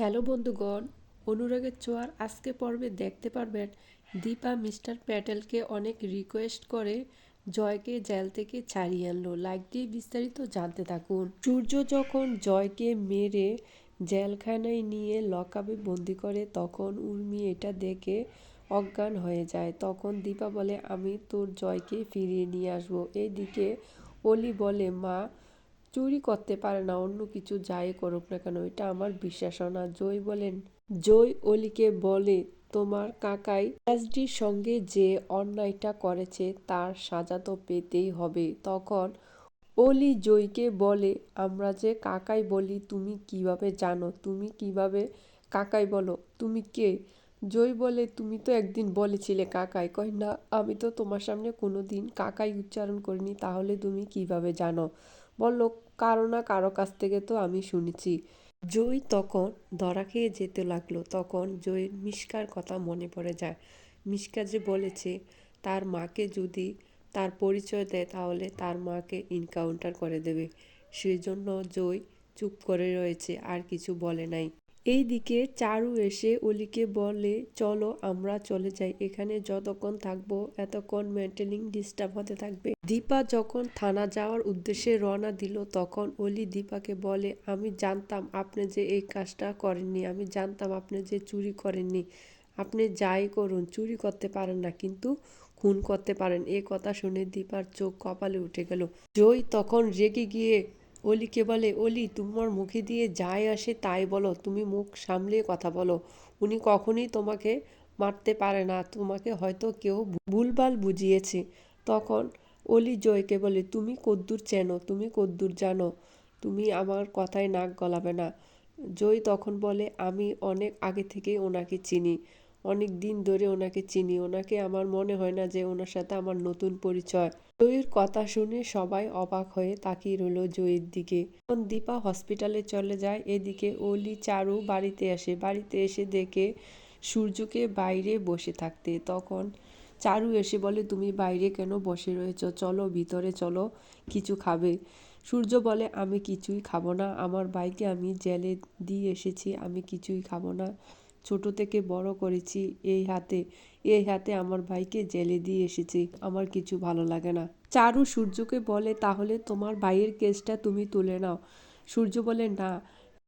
Hello বন্ধুগণ, অনুরাগের চোয়ার আজকে পর্বে দেখতে পারবেন দীপা মিস্টার প্যাটেলকে অনেক রিকোয়েস্ট করে জয়কে জেল থেকে ছাড়িয়ে আনলো। লাইক দিয়ে বিস্তারিত জানতে থাকুন। সূর্য যখন জয়কে মেরে জেলখানায় নিয়ে লকআপে বন্দি করে, তখন উর্মি এটা দেখে অজ্ঞান হয়ে যায়। তখন দীপা বলে, আমি তোর জয়কে ফিরিয়ে নিয়ে আসব। এদিকে অলি বলে, মা চুরি করতে পারে না, অন্য কিছু যাই করুক না কেন, এটা আমার বিশ্বাস না। জয় বলেন, জয় অলিকে বলে, তোমার কাকাই এসডির সঙ্গে যে অন্যায়টা করেছে, তার সাজা তো পেতেই হবে। তখন অলি জয়কে বলে, আমরা যে কাকাই বলি, তুমি কীভাবে জানো? তুমি কীভাবে কাকাই বলো? তুমি কে? জয় বলে, তুমি তো একদিন বলেছিলে কাকাই। কয়, না, আমি তো তোমার সামনে কোনো দিন কাকাই উচ্চারণ করিনি, তাহলে তুমি কীভাবে জানো? বলল, কারও না কারও কাছ থেকে তো আমি শুনেছি। জয় তখন ধরা খেয়ে যেতে লাগল। তখন জয়ের মিষ্কার কথা মনে পড়ে যায়। মিষ্কা যে বলেছে, তার মাকে যদি তার পরিচয় দেয়, তাহলে তার মাকে ইনকাউন্টার করে দেবে। সেই জন্য জয় চুপ করে রয়েছে, আর কিছু বলে নাই। এইদিকে চারু এসে অলিকে বলে, চলো আমরা চলে যাই। এখানে যতক্ষণ থাকব, এতক্ষণ মেন্টালিং ডিস্টার্ব হতে থাকবে। দীপা যখন থানা যাওয়ার উদ্দেশ্যে রওনা দিল, তখন অলি দীপাকে বলে, আমি জানতাম আপনি যে এই কাজটা করেননি, আমি জানতাম আপনি যে চুরি করেননি। আপনি যাই করুন, চুরি করতে পারেন না, কিন্তু খুন করতে পারেন। এ কথা শুনে দীপার চোখ কপালে উঠে গেল। জয় তখন রেগে গিয়ে অলিকে বলে, অলি, তোমার মুখে দিয়ে যাই আসে তাই বলো, তুমি মুখ সামলিয়ে কথা বলো। উনি কখনই তোমাকে মারতে পারে না, তোমাকে হয়তো কেউ ভুলভাল বুঝিয়েছে। তখন অলি জয়কে বলে, তুমি কদ্দূর চেনো, তুমি কদ্দূর জানো, তুমি আমার কথায় নাক গলাবে না। জয় তখন বলে, আমি অনেক আগে থেকেই ওনাকে চিনি। অনেক দিন ধরে ওনাকে চিনি। ওনাকে আমার মনে হয় না যে ওনার সাথে আমার নতুন পরিচয়। জয়ের কথা শুনে সবাই অবাক হয়ে তাকিয়ে রইল জয়ের দিকে। তখন দীপা হসপিটালে চলে যায়। এদিকে অলি চারু বাড়িতে আসে। বাড়িতে এসে দেখে সূর্যকে বাইরে বসে থাকতে। তখন চারু এসে বলে, তুমি বাইরে কেন বসে রয়েছ? চলো, ভিতরে চলো, কিছু খাবে। সূর্য বলে, আমি কিছুই খাব না। আমার বাইকে আমি জেলে দিয়ে এসেছি। আমি কিছুই খাব না। ছোট থেকে বড় করেছি এই হাতে। এই হাতে আমার ভাইকে জেলে দিয়ে এসেছি। আমার কিছু ভালো লাগে না। চারু সূর্যকে বলে, তাহলে তোমার ভাইয়ের কেসটা তুমি তুলে নাও। সূর্য বলে, না।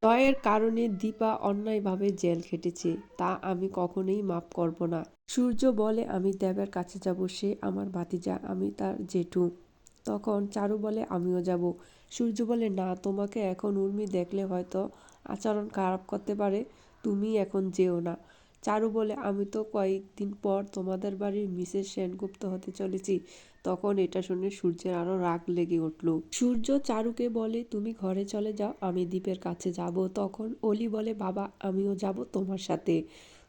জয়ের কারণে দীপা অন্যায়ভাবে জেল খেটেছে। তা আমি কখনোই মাফ করব না। সূর্য বলে, আমি দেবের কাছে যাব, সে আমার ভাতিজা, আমি তার জেঠু। তখন চারু বলে, আমিও যাব। সূর্য বলে, না, তোমাকে এখন উর্মি দেখলে হয়তো আচরণ খারাপ করতে পারে। তুমি এখন যেও না। চারু বলে, আমি তো কয়েকদিন পর তোমাদের বাড়ির মিসেস সেনগুপ্ত হতে চলেছি। তখন এটা শুনে সূর্যের আরও রাগ লেগে উঠল। সূর্য চারুকে বলে, তুমি ঘরে চলে যাও, আমি দ্বীপের কাছে যাব। তখন অলি বলে, বাবা, আমিও যাব তোমার সাথে।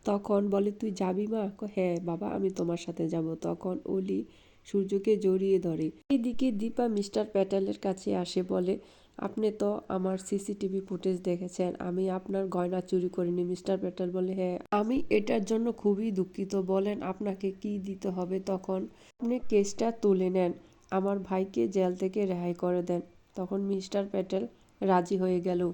তখন বলে, তুই যাবি মা? হ্যাঁ বাবা, আমি তোমার সাথে যাব। তখন অলি সূর্যকে জড়িয়ে ধরে। এদিকে দীপা মিস্টার প্যাটেলের কাছে আসে, বলে আপনি তো আমার সিসিটিভি ফুটেজ দেখেছেন, আমি আপনার গয়না চুরি করিনি, মিস্টার প্যাটেল বলে হ্যাঁ। আমি এটার জন্য খুবই দুঃখিত, বলেন আপনাকে কি দিতে হবে তখন? আপনি কেসটা তুলে নেন, আমার ভাইকে জেল থেকে রেহাই করে দেন, তখন মিস্টার প্যাটেল রাজি হয়ে গেল।